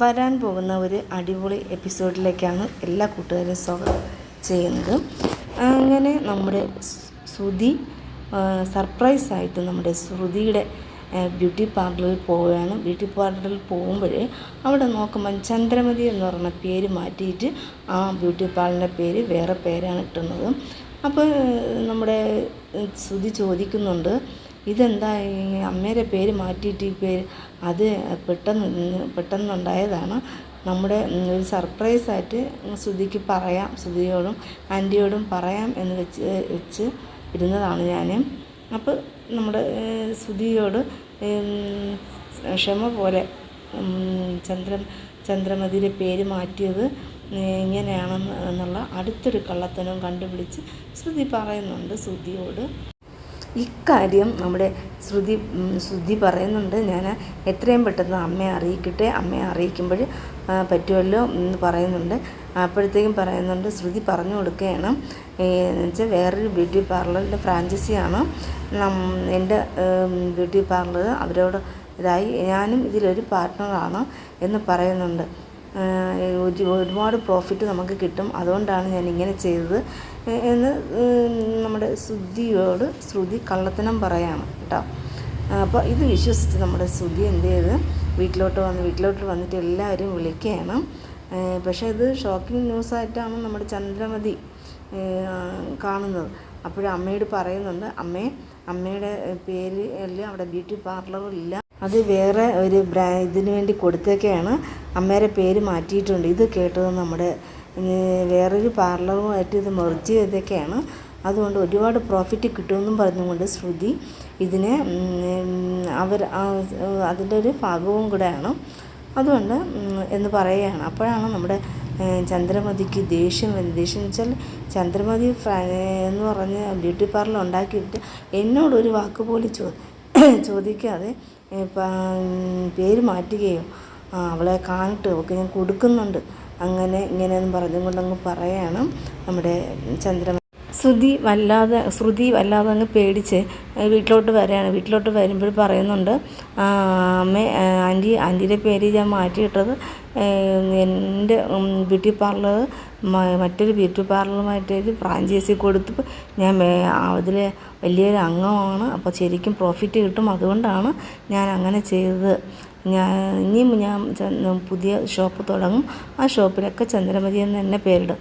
വരാൻ പോകുന്ന ഒരു അടിപൊളി എപ്പിസോഡിലേക്കാണ് എല്ലാ കൂട്ടുകാരും സ്വാഗതം ചെയ്യുന്നത്. അങ്ങനെ നമ്മുടെ ശ്രുതി സർപ്രൈസായിട്ട് നമ്മുടെ ശ്രുതിയുടെ ബ്യൂട്ടി പാർലറിൽ പോവുകയാണ്. ബ്യൂട്ടി പാർലറിൽ പോകുമ്പോഴേ അവിടെ നോക്കുമ്പം ചന്ദ്രമതി എന്ന് പറഞ്ഞ പേര് മാറ്റിയിട്ട് ആ ബ്യൂട്ടി പാർലറിന്റെ പേര് വേറെ പേരാണ് ഇട്ടുന്നത്. അപ്പോൾ നമ്മുടെ ശ്രുതി ചോദിക്കുന്നുണ്ട് ഇതെന്താ ഈ അമ്മേരെ പേര് മാറ്റിയിട്ട് ഈ പേര്? അത് പെട്ടെന്ന് പെട്ടെന്നുണ്ടായതാണ്. നമ്മുടെ ഒരു സർപ്രൈസായിട്ട് ശ്രുതിക്ക് പറയാം ശ്രുതിയോടും ആന്റിയോടും പറയാം എന്ന് വെച്ച് വെച്ച് ഇരുന്നതാണ് ഞാൻ അപ്പോൾ നമ്മുടെ ശ്രുതിയോട് ക്ഷമ പോലെ ചന്ദ്ര ചന്ദ്രമതിയുടെ പേര് മാറ്റിയത് ഇങ്ങനെയാണെന്ന് എന്നുള്ള അടുത്തൊരു കള്ളത്തനം കണ്ടുപിടിച്ച് ശ്രുതി പറയുന്നുണ്ട് ശ്രുതിയോട്. ഇക്കാര്യം നമ്മുടെ ശ്രുതി ശ്രുതി പറയുന്നുണ്ട്. ഞാൻ എത്രയും പെട്ടെന്ന് അമ്മയെ അറിയിക്കട്ടെ. അമ്മയെ അറിയിക്കുമ്പോൾ പറ്റുമല്ലോ എന്ന് പറയുന്നുണ്ട്. അപ്പോഴത്തേക്കും പറയുന്നുണ്ട് ശ്രുതി പറഞ്ഞു കൊടുക്കുകയാണ്. വെച്ചാൽ വേറൊരു ബ്യൂട്ടി പാർലറിന്റെ ഫ്രാഞ്ചൈസിയാണ്. എന്റെ ബ്യൂട്ടി പാർലർ അവരോട് ഇതായി ഞാനും ഇതിലൊരു പാർട്ട്ണറാണ് എന്ന് പറയുന്നുണ്ട്. ഒരുപാട് പ്രോഫിറ്റ് നമുക്ക് കിട്ടും. അതുകൊണ്ടാണ് ഞാൻ ഇങ്ങനെ ചെയ്തത്. എന്ന് നമ്മുടെ ശ്രുതിയോട് ശ്രുതി കള്ളത്തനം പറയാണ് കേട്ടോ. അപ്പോൾ ഇത് വിശ്വസിച്ച് നമ്മുടെ ശ്രുതി എന്ത് ചെയ്ത് വീട്ടിലോട്ട് വന്ന് വീട്ടിലോട്ട് വന്നിട്ട് എല്ലാവരും വിളിക്കുകയാണ്. പക്ഷേ ഇത് ഷോക്കിംഗ് ന്യൂസായിട്ടാണ് നമ്മുടെ ചന്ദ്രമതി കാണുന്നത്. അപ്പോഴും അമ്മയോട് പറയുന്നുണ്ട് അമ്മേ അമ്മയുടെ പേര് എല്ലാം അവിടെ ബ്യൂട്ടി പാർലറില്ല അത് വേറെ ഒരു ഇതിന് വേണ്ടി കൊടുത്തേക്കാണ്. അമ്മയുടെ പേര് മാറ്റിയിട്ടുണ്ട്. ഇത് കേട്ടത് നമ്മുടെ വേറൊരു പാർലറുമായിട്ട് ഇത് മെർജ് ചെയ്തൊക്കെയാണ് അതുകൊണ്ട് ഒരുപാട് പ്രോഫിറ്റ് കിട്ടുമെന്നും പറഞ്ഞുകൊണ്ട് ശ്രുതി ഇതിനെ അവർ അതിന്റെ ഒരു ഭാഗവും കൂടെയാണ്. അതുകൊണ്ട് എന്ന് പറയുകയാണ്. അപ്പോഴാണ് നമ്മുടെ ചന്ദ്രമതിക്ക് ദേഷ്യം വരുന്നത്. ദേഷ്യം വെച്ചാൽ ചന്ദ്രമതി എന്ന് പറഞ്ഞ് ബ്യൂട്ടി പാർലർ ഉണ്ടാക്കിയിട്ട് എന്നോടൊരു വാക്ക് പോലും ചോ ചോദിക്കാതെ പേര് മാറ്റുകയോ അവളെ കാണിട്ട് അവൾക്ക് ഞാൻ കൊടുക്കുന്നുണ്ട്. അങ്ങനെ ഇങ്ങനെയെന്ന് പറഞ്ഞും കൊണ്ടങ്ങ് പറയാണ്. നമ്മുടെ ചന്ദ്രമ ശ്രുതി വല്ലാതെ ശ്രുതി വല്ലാതെ അങ്ങ് പേടിച്ച് വീട്ടിലോട്ട് വരികയാണ് വീട്ടിലോട്ട് വരുമ്പോൾ പറയുന്നുണ്ട് അമ്മ ആന്റി ആന്റിയുടെ പേര് ഞാൻ മാറ്റിയിട്ടത് എന്റെ ബ്യൂട്ടി പാർലർ മറ്റൊരു ബ്യൂട്ടി പാർലറുമായിട്ട് ഫ്രാഞ്ചൈസി കൊടുത്തു ഞാൻ അതിൽ വലിയൊരു അംഗമാണ്. അപ്പോൾ ശരിക്കും പ്രോഫിറ്റ് കിട്ടും. അതുകൊണ്ടാണ് ഞാൻ അങ്ങനെ ചെയ്തത്. ഞാൻ ഇനിയും ഞാൻ പുതിയ ഷോപ്പ് തുടങ്ങും. ആ ഷോപ്പിലൊക്കെ ചന്ദ്രമതി എന്ന് തന്നെ പേരിടും.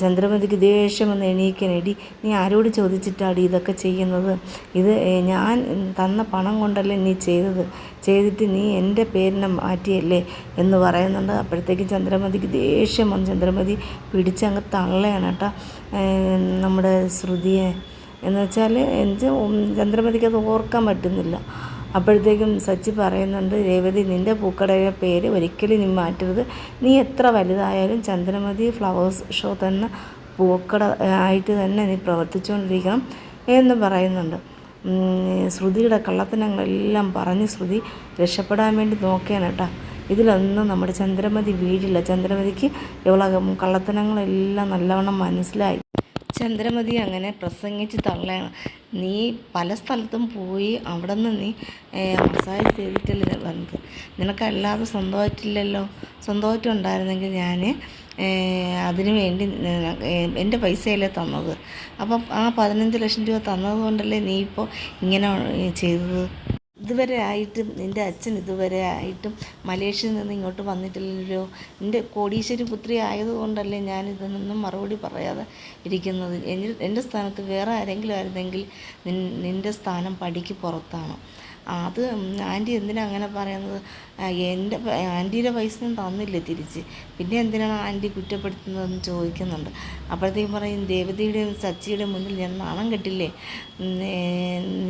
ചന്ദ്രമതിക്ക് ദേഷ്യം വന്ന് എണീക്കനടി നീ ആരോട് ചോദിച്ചിട്ടാടി ഇതൊക്കെ ചെയ്യുന്നത്? ഇത് ഞാൻ തന്ന പണം കൊണ്ടല്ലേ നീ ചെയ്തത്? ചെയ്തിട്ട് നീ എന്റെ പേരിനെ മാറ്റിയല്ലേ? എന്ന് പറയുന്നുണ്ട്. അപ്പോഴത്തേക്കും ചന്ദ്രമതിക്ക് ദേഷ്യം വന്ന് ചന്ദ്രമതി പിടിച്ചങ്ങ് തള്ളയാണ് കേട്ടോ. നമ്മുടെ ശ്രുതിയെ. എന്ന് വെച്ചാൽ എനിക്ക് ചന്ദ്രമതിക്ക് അത് ഓർക്കാൻ പറ്റുന്നില്ല. അപ്പോഴത്തേക്കും സച്ചി പറയുന്നുണ്ട് രേവതി നിന്റെ പൂക്കടയുടെ പേര് ഒരിക്കലും നീ മാറ്റരുത്. നീ എത്ര വലുതായാലും ചന്ദ്രമതി ഫ്ലവേഴ്സ് ഷോ തന്നെ പൂക്കട ആയിട്ട് തന്നെ നീ പ്രവർത്തിച്ചുകൊണ്ടിരിക്കണം എന്ന് പറയുന്നുണ്ട്. ശ്രുതിയുടെ കള്ളത്തനങ്ങളെല്ലാം പറഞ്ഞ് ശ്രുതി രക്ഷപ്പെടാൻ വേണ്ടി നോക്കിയാണ് കേട്ടോ. ഇതിലൊന്നും നമ്മുടെ ചന്ദ്രമതി വീഴില്ല. ചന്ദ്രമതിക്ക് ഇവളെ കള്ളത്തനങ്ങളെല്ലാം നല്ലവണ്ണം മനസ്സിലായി. ചന്ദ്രമതി അങ്ങനെ പ്രസംഗിച്ച് തള്ളയാണ്. നീ പല സ്ഥലത്തും പോയി അവിടെ നിന്ന് നീ മസാജ് ചെയ്തിട്ടല്ലേ വന്നത്? നിനക്കല്ലാതെ സ്വന്തമായിട്ടില്ലല്ലോ? സ്വന്തമായിട്ട് ഉണ്ടായിരുന്നെങ്കിൽ ഞാൻ അതിനു വേണ്ടി എന്റെ പൈസയല്ലേ തന്നത്? അപ്പം ആ പതിനഞ്ച് ലക്ഷം രൂപ തന്നത് കൊണ്ടല്ലേ നീ ഇപ്പോൾ ഇങ്ങനെ ചെയ്തത്? ഇതുവരെ ആയിട്ടും നിന്റെ അച്ഛൻ ഇതുവരെ ആയിട്ടും മലേഷ്യയിൽ നിന്ന് ഇങ്ങോട്ട് വന്നിട്ടില്ലല്ലോ. നിന്റെ കോടീശ്വരി പുത്രി ആയതുകൊണ്ടല്ലേ ഞാൻ മറുപടി പറയാതെ ഇരിക്കുന്നത്. എന്റെ സ്ഥാനത്ത് വേറെ ആരെങ്കിലും ആയിരുന്നെങ്കിൽ നിന്റെ സ്ഥാനം പടിക്ക് പുറത്താണ്. അത് ആന്റി എന്തിനാണ് അങ്ങനെ പറയുന്നത്? എന്റെ ആന്റിയുടെ പൈസ ഞാൻ തന്നില്ല തിരിച്ച്. പിന്നെ എന്തിനാണ് ആന്റി കുറ്റപ്പെടുത്തുന്നതെന്ന് ചോദിക്കുന്നുണ്ട്. അപ്പോഴത്തേക്കും പറയും ദേവതയുടെയും സച്ചിയുടെയും മുന്നിൽ ഞാൻ നാണം കെട്ടില്ലേ?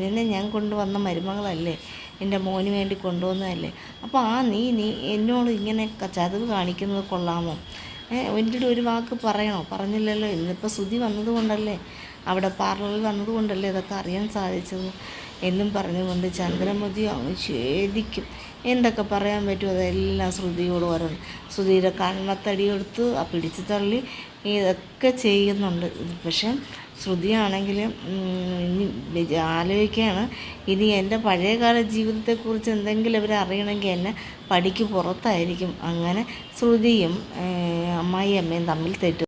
നിന്നെ ഞാൻ കൊണ്ടുവന്ന മരുമകളല്ലേ? എന്റെ മോന് വേണ്ടി കൊണ്ടുവന്നതല്ലേ? അപ്പോൾ ആ നീ നീ എന്നോട് ഇങ്ങനെ ചതവ് കാണിക്കുന്നത് കൊള്ളാമോ? എന്റെ ഒരു വാക്ക് പറയണോ? പറഞ്ഞില്ലല്ലോ. ഇന്നിപ്പോൾ ശ്രുതി വന്നതുകൊണ്ടല്ലേ? അവിടെ പാർലറിൽ വന്നതുകൊണ്ടല്ലേ ഇതൊക്കെ അറിയാൻ സാധിച്ചത്? എന്നും പറഞ്ഞുകൊണ്ട് ചന്ദ്രമതി അവൻ ഛേദിക്കും. എന്തൊക്കെ പറയാൻ പറ്റും അതെല്ലാം ശ്രുതിയോട് പറഞ്ഞു ശ്രുതിയുടെ കണ്ണത്തടി എടുത്ത് ആ പിടിച്ചു തള്ളി ഇതൊക്കെ ചെയ്യുന്നുണ്ട്. പക്ഷെ ശ്രുതിയാണെങ്കിൽ ഇനി ആലോചിക്കുകയാണ്. ഇനി എന്റെ പഴയകാല ജീവിതത്തെക്കുറിച്ച് എന്തെങ്കിലും അവർ അറിയണമെങ്കിൽ എന്നെ പടിക്ക് പുറത്തായിരിക്കും. അങ്ങനെ ശ്രുതിയും അമ്മായി അമ്മയും തമ്മിൽ തെറ്റും